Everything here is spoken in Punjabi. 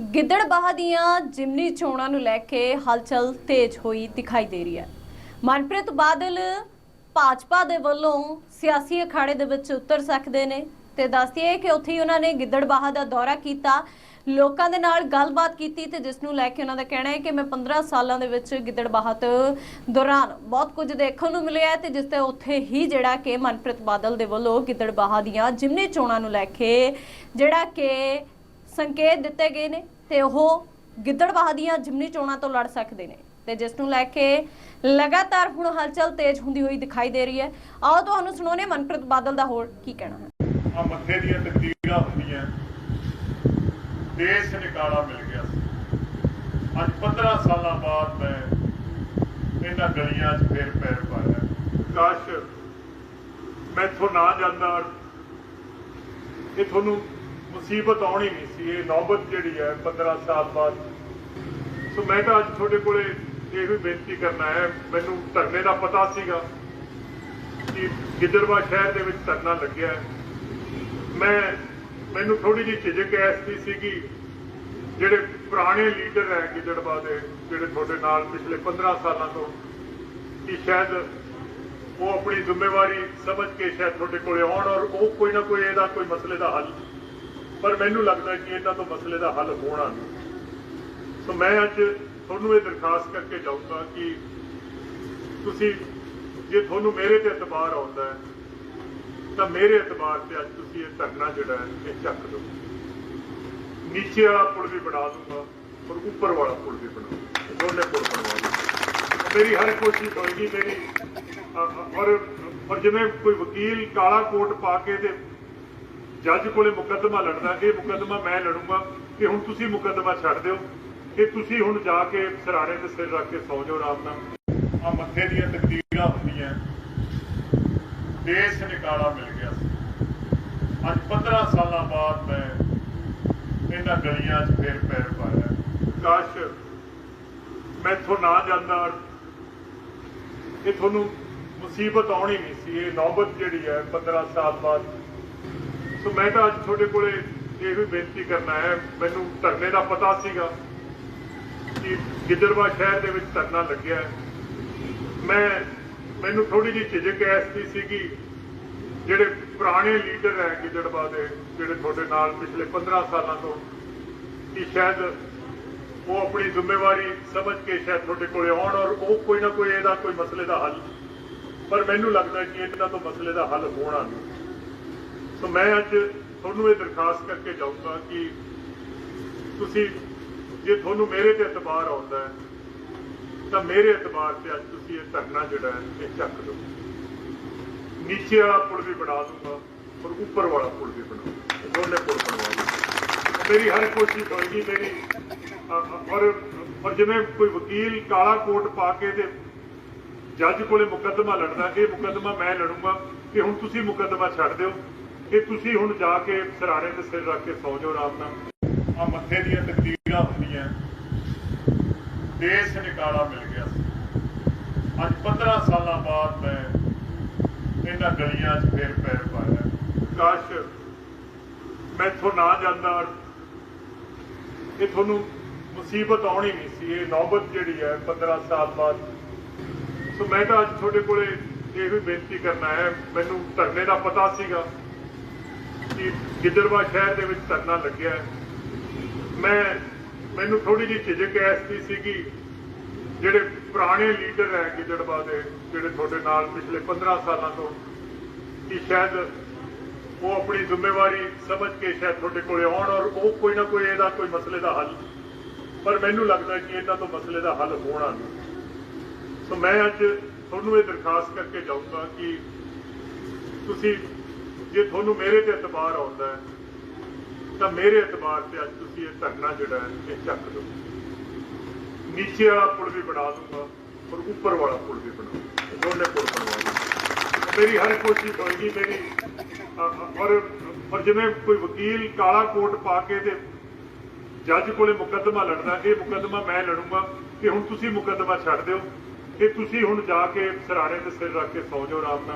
ਗਿੱਦੜਬਾਹ ਦੀਆਂ ਜਿਮਨੀ ਚੋਣਾਂ ਨੂੰ ਲੈ ਕੇ ਹਲਚਲ ਤੇਜ਼ ਹੋਈ ਦਿਖਾਈ ਦੇ ਰਹੀ ਹੈ। ਮਨਪ੍ਰੀਤ ਬਾਦਲ ਭਾਜਪਾ ਦੇ ਵੱਲੋਂ ਸਿਆਸੀ ਅਖਾੜੇ ਦੇ ਵਿੱਚ ਉਤਰ ਸਕਦੇ ਨੇ ਤੇ ਦੱਸਦੀਏ ਕਿ ਉੱਥੇ ਹੀ ਉਹਨਾਂ ਨੇ ਗਿੱਦੜਬਾਹ ਦਾ ਦੌਰਾ ਕੀਤਾ। ਲੋਕਾਂ ਦੇ ਨਾਲ ਗੱਲਬਾਤ ਕੀਤੀ ਤੇ ਜਿਸ ਨੂੰ ਲੈ ਕੇ ਉਹਨਾਂ ਦਾ ਕਹਿਣਾ ਹੈ ਕਿ ਮੈਂ 15 ਸਾਲਾਂ ਦੇ ਵਿੱਚ ਗਿੱਦੜਬਾਹ ਤੋਂ ਦੌਰਾਨ ਬਹੁਤ ਕੁਝ ਦੇਖਣ ਨੂੰ ਮਿਲਿਆ ਹੈ ਤੇ ਜਿਸ ਤੇ ਉੱਥੇ ਹੀ ਜਿਹੜਾ ਕਿ ਮਨਪ੍ਰੀਤ ਬਾਦਲ ਦੇ ਵੱਲੋਂ ਗਿੱਦੜਬਾਹ ਦੀਆਂ ਜਿਮਨੀ ਚੋਣਾਂ ਨੂੰ ਲੈ ਕੇ ਜਿਹੜਾ ਕਿ ਸੰਕੇਤ ਦਿੱਤੇ ਗਏ ਨੇ ਤੇ ਉਹ ਗਿੱਦੜਬਾਹਾ ਦੀਆਂ ਜਿਮਨੀ ਚੋਣਾਂ ਤੋਂ ਲੜ ਸਕਦੇ ਨੇ ਤੇ ਜਿਸ ਨੂੰ ਲੈ ਕੇ ਲਗਾਤਾਰ ਹੁਣ ਹਲਚਲ ਤੇਜ਼ ਹੁੰਦੀ ਹੋਈ ਦਿਖਾਈ ਦੇ ਰਹੀ ਹੈ। ਆਓ ਤੁਹਾਨੂੰ ਸੁਣਾਉਂਦੇ ਮਨਪ੍ਰੀਤ ਬਾਦਲ ਦਾ ਹੋਰ ਕੀ ਕਹਿਣਾ ਹੈ। ਆ ਮੱਥੇ ਦੀਆਂ ਤਕਦੀਰਾਂ ਹੁੰਦੀਆਂ। ਦੇਸ਼ ਨਿਕਾਲਾ ਮਿਲ ਗਿਆ ਅੱਜ 15 ਸਾਲਾਂ ਬਾਅਦ ਮੈਂ ਇਹਨਾਂ ਗਲੀਆਂ 'ਚ ਫੇਰ ਪੈਰ ਪਾਇਆ। ਕਾਸ਼ ਮੈਂ ਇੱਥੋਂ ਨਾ ਜਾਂਦਾ ਇਹ ਤੁਹਾਨੂੰ ਮੁਸੀਬਤ ਆਉਣੀ ਨਹੀਂ ਸੀ, ਇਹ ਨੌਬਤ ਜਿਹੜੀ ਹੈ 15 ਸਾਲ ਬਾਅਦ। ਸੋ ਮੈਂ ਤਾਂ ਅੱਜ ਤੁਹਾਡੇ ਕੋਲੇ ਇਹ ਵੀ ਬੇਨਤੀ ਕਰਨਾ ਹੈ, ਮੈਨੂੰ ਧਰਨੇ ਦਾ ਪਤਾ ਸੀਗਾ ਕਿ ਗਿੱਦੜਵਾ ਸ਼ਹਿਰ ਦੇ ਵਿੱਚ ਧਰਨਾ ਲੱਗਿਆ ਮੈਂ, ਮੈਨੂੰ ਥੋੜੀ ਜਿਹੀ ਝਿਜਕ ਐਸੀ ਸੀਗੀ, ਜਿਹੜੇ ਪੁਰਾਣੇ ਲੀਡਰ ਹੈ ਗਿੱਦੜਵਾ ਦੇ, ਜਿਹੜੇ ਤੁਹਾਡੇ ਨਾਲ ਪਿਛਲੇ 15 ਸਾਲਾਂ ਤੋਂ, ਕਿ ਸ਼ਾਇਦ ਉਹ ਆਪਣੀ ਜ਼ਿੰਮੇਵਾਰੀ ਸਮਝ ਕੇ ਸ਼ਾਇਦ ਤੁਹਾਡੇ ਕੋਲੇ ਆਉਣ ਔਰ ਉਹ ਕੋਈ ਨਾ ਕੋਈ ਇਹਦਾ ਕੋਈ ਮਸਲੇ ਦਾ ਹੱਲ ਪਰ ਮੈਨੂੰ ਲੱਗਦਾ ਕਿ ਇਹਨਾਂ ਤੋਂ ਮਸਲੇ ਦਾ ਹੱਲ ਹੋਣਾ ਨਹੀਂ। ਸੋ ਮੈਂ ਅੱਜ ਤੁਹਾਨੂੰ ਇਹ ਦਰਖਾਸਤ ਕਰਕੇ ਜਾਊਂਗਾ ਕਿ ਤੁਸੀਂ ਜੇ ਤੁਹਾਨੂੰ ਮੇਰੇ ਤੇ ਇਤਬਾਰ ਆਉਂਦਾ ਹੈ, ਤਾਂ ਮੇਰੇ ਇਤਬਾਰ ਤੇ ਅੱਜ ਤੁਸੀਂ ਇਹ ਧਰਨਾ ਜਿਹੜਾ ਹੈ, ਇਹ ਚੱਕ ਦਿਓ। ਨੀਚੇ ਵਾਲਾ ਪੁਲ ਵੀ ਬਣਾ ਦੂੰਗਾ ਔਰ ਉੱਪਰ ਵਾਲਾ ਪੁਲ ਵੀ ਬਣਾ ਦੂੰਗਾ। ਦੋਨੇ ਪੁਲ ਬਣਵਾ ਦੂੰਗਾ। ਮੇਰੀ ਹਰ ਕੋਸ਼ਿਸ਼ ਹੋਏਗੀ, ਮੇਰੀ ਔਰ ਔਰ ਜਿਵੇਂ ਕੋਈ ਵਕੀਲ ਕਾਲਾ ਕੋਟ ਪਾ ਕੇ ਤੇ ਜੱਜ ਕੋਲੇ ਮੁਕੱਦਮਾ ਲੜਦਾ ਇਹ ਮੁਕੱਦਮਾ ਮੈਂ ਲੜੂੰਗਾ ਕਿ ਹੁਣ ਤੁਸੀਂ ਮੁਕੱਦਮਾ ਛੱਡ ਦਿਓ, ਕਿ ਤੁਸੀਂ ਹੁਣ ਜਾ ਕੇ ਸਰਾਣੇ ਤੇ ਸਿਰ ਰੱਖ ਕੇ ਸੌ ਜਾਓ ਆਰਾਮ ਨਾਲ। ਆ ਮੱਥੇ ਦੀਆਂ ਤਕਦੀਰਾਂ ਹੁੰਦੀਆਂ। ਦੇਸ਼ ਨਿਕਾਲਾ ਮਿਲ ਗਿਆ ਸੀ। ਅੱਜ 15 ਸਾਲਾਂ ਬਾਅਦ ਮੈਂ ਇਹਨਾਂ ਗਲੀਆਂ 'ਚ ਫੇਰ ਪੈਰ ਪਾਇਆ। ਕਾਸ਼ ਮੈਂ ਇੱਥੋਂ ਨਾ ਜਾਂਦਾ ਇਹ ਤੁਹਾਨੂੰ ਮੁਸੀਬਤ ਆਉਣੀ ਨਹੀਂ ਸੀ। ਇਹ ਨੌਬਤ ਜਿਹੜੀ ਹੈ 15 ਸਾਲ ਬਾਅਦ ਸੋ ਮੈਂ ਤਾਂ ਅੱਜ ਤੁਹਾਡੇ ਕੋਲੇ ਇਹ ਵੀ ਬੇਨਤੀ ਕਰਨਾ ਹੈ, ਮੈਨੂੰ ਧਰਨੇ ਦਾ ਪਤਾ ਸੀਗਾ ਕਿ ਗਿੱਦੜਵਾ ਸ਼ਹਿਰ ਦੇ ਵਿੱਚ ਧਰਨਾ ਲੱਗਿਆ ਮੈਂ, ਮੈਨੂੰ ਥੋੜੀ ਜਿਹੀ ਝਿਜਕ ਐਸੀ ਸੀਗੀ ਜਿਹੜੇ ਪੁਰਾਣੇ ਲੀਡਰ ਹੈ ਗਿੱਦੜਵਾ ਦੇ, ਜਿਹੜੇ ਤੁਹਾਡੇ ਨਾਲ ਪਿਛਲੇ 15 ਸਾਲਾਂ ਤੋਂ ਕਿ ਸ਼ਾਇਦ ਉਹ ਆਪਣੀ ਜ਼ਿੰਮੇਵਾਰੀ ਸਮਝ ਕੇ ਸ਼ਾਇਦ ਤੁਹਾਡੇ ਕੋਲੇ ਆਉਣ ਔਰ ਉਹ ਕੋਈ ਨਾ ਕੋਈ ਇਹਦਾ ਕੋਈ ਮਸਲੇ ਦਾ ਹੱਲ। ਪਰ ਮੈਨੂੰ ਲੱਗਦਾ ਕਿ ਇਹਨਾਂ ਤੋਂ ਮਸਲੇ ਦਾ ਹੱਲ ਹੋਣਾ ਨਹੀਂ। ਸੋ ਮੈਂ ਅੱਜ ਤੁਹਾਨੂੰ ਇਹ ਦਰਖਾਸਤ ਕਰਕੇ ਜਾਊਂਗਾ ਕਿ ਤੁਸੀਂ ਜੇ ਤੁਹਾਨੂੰ ਮੇਰੇ ਤੇ ਇਤਬਾਰ ਆਉਂਦਾ ਹੈ, ਤਾਂ ਮੇਰੇ ਇਤਬਾਰ ਤੇ ਅੱਜ ਤੁਸੀਂ ਇਹ ਧਰਨਾ ਜਿਹੜਾ ਹੈ, ਇਹ ਚੱਕ ਦਿਓ। ਨੀਚੇ ਵਾਲਾ ਪੁਲ ਵੀ ਬਣਾ ਦੂੰਗਾ ਔਰ ਉੱਪਰ ਵਾਲਾ ਪੁਲ ਵੀ ਬਣਾ ਦੋਨੇ ਪੁਲ ਬਣਵਾ ਦੂੰਗਾ ਮੇਰੀ ਹਰ ਕੋਸ਼ਿਸ਼ ਹੋਏਗੀ, ਮੇਰੀ ਔਰ ਔਰ ਜਿਵੇਂ ਕੋਈ ਵਕੀਲ ਕਾਲਾ ਕੋਟ ਪਾ ਕੇ ਤੇ ਜੱਜ ਕੋਲੇ ਮੁਕੱਦਮਾ ਲੜਦਾ, ਇਹ ਮੁਕੱਦਮਾ ਮੈਂ ਲੜੂੰਗਾ ਕਿ ਹੁਣ ਤੁਸੀਂ ਮੁਕੱਦਮਾ ਛੱਡ ਦਿਓ। ਕਿ ਤੁਸੀਂ ਹੁਣ ਜਾ ਕੇ ਸਰਾਣੇ ਤੇ ਸਿਰ ਰੱਖ ਕੇ ਸੌ ਜਾਓ ਆਰਾਮ ਨਾਲ। ਆ ਮੱਥੇ ਦੀਆਂ ਤਕਦੀਰਾਂ ਹੁੰਦੀਆਂ। ਦੇਸ਼ ਨਿਕਾਲਾ ਮਿਲ ਗਿਆ ਸੀ। ਅੱਜ 15 ਸਾਲਾਂ ਬਾਅਦ ਮੈਂ ਇਹਨਾਂ ਗਲੀਆਂ 'ਚ ਫੇਰ ਪੈਰ ਪਾਇਆ। ਕਾਸ਼ ਮੈਂ ਇੱਥੋਂ ਨਾ ਜਾਂਦਾ ਇਹ ਤੁਹਾਨੂੰ ਮੁਸੀਬਤ ਆਉਣੀ ਨਹੀਂ ਸੀ। ਇਹ ਨੌਬਤ ਜਿਹੜੀ ਹੈ 15 ਸਾਲ ਬਾਅਦ। ਸੋ ਮੈਂ ਤਾਂ ਅੱਜ ਤੁਹਾਡੇ ਕੋਲੇ ਇਹ ਵੀ ਬੇਨਤੀ ਕਰਨਾ ਹੈ ਮੈਨੂੰ ਧਰਨੇ ਦਾ ਪਤਾ ਸੀਗਾ। ਕਿ ਗਿੱਦੜਵਾ ਸ਼ਹਿਰ ਦੇ ਵਿੱਚ ਧਰਨਾ ਲੱਗਿਆ ਮੈਂ ਮੈਨੂੰ ਥੋੜੀ ਜਿਹੀ ਝਿਜਕ ਐਸੀ ਸੀਗੀ, ਜਿਹੜੇ ਪੁਰਾਣੇ ਲੀਡਰ ਹੈ ਗਿੱਦੜਵਾ ਦੇ, ਜਿਹੜੇ ਤੁਹਾਡੇ ਨਾਲ ਪਿਛਲੇ 15 ਸਾਲਾਂ ਤੋਂ ਕਿ ਸ਼ਾਇਦ ਉਹ ਆਪਣੀ ਜ਼ਿੰਮੇਵਾਰੀ ਸਮਝ ਕੇ ਸ਼ਾਇਦ ਤੁਹਾਡੇ ਕੋਲੇ ਆਉਣ ਔਰ ਉਹ ਕੋਈ ਨਾ ਕੋਈ ਇਹਦਾ ਕੋਈ ਮਸਲੇ ਦਾ ਹੱਲ। ਪਰ ਮੈਨੂੰ ਲੱਗਦਾ ਕਿ ਇਹਨਾਂ ਤੋਂ ਮਸਲੇ ਦਾ ਹੱਲ ਹੋਣਾ ਨਹੀਂ। ਸੋ ਮੈਂ ਅੱਜ ਤੁਹਾਨੂੰ ਇਹ ਦਰਖਾਸਤ ਕਰਕੇ ਜਾਊਂਗਾ ਕਿ ਤੁਸੀਂ ਜੇ ਤੁਹਾਨੂੰ ਮੇਰੇ ਤੇ ਇਤਬਾਰ ਆਉਂਦਾ ਹੈ, ਤਾਂ ਮੇਰੇ ਇਤਬਾਰ ਤੇ ਅੱਜ ਤੁਸੀਂ ਇਹ ਧਰਨਾ ਜਿਹੜਾ ਹੈ, ਇਹ ਚੱਕ ਦਿਓ। ਨੀਚੇ ਵਾਲਾ ਪੁਲ ਵੀ ਬਣਾ ਦੂੰਗਾ, ਔਰ ਉੱਪਰ ਵਾਲਾ ਪੁਲ ਵੀ ਬਣਾ ਦੋਨੇ ਪੁਲ ਬਣਵਾ ਮੇਰੀ ਹਰ ਕੋਸ਼ਿਸ਼ ਹੋਏਗੀ, ਮੇਰੀ ਔਰ ਔਰ ਜਿਵੇਂ ਕੋਈ ਵਕੀਲ ਕਾਲਾ ਕੋਟ ਪਾ ਕੇ ਤੇ ਜੱਜ ਕੋਲੇ ਮੁਕੱਦਮਾ ਲੜਦਾ, ਇਹ ਮੁਕੱਦਮਾ ਮੈਂ ਲੜੂੰਗਾ ਕਿ ਹੁਣ ਤੁਸੀਂ ਮੁਕੱਦਮਾ ਛੱਡ ਦਿਓ ਕਿ ਤੁਸੀਂ ਹੁਣ ਜਾ ਕੇ ਸਰਾਣੇ ਤੇ ਸਿਰ ਰੱਖ ਕੇ ਸੌ ਜਾਓ ਆਰਾਮ ਨਾਲ।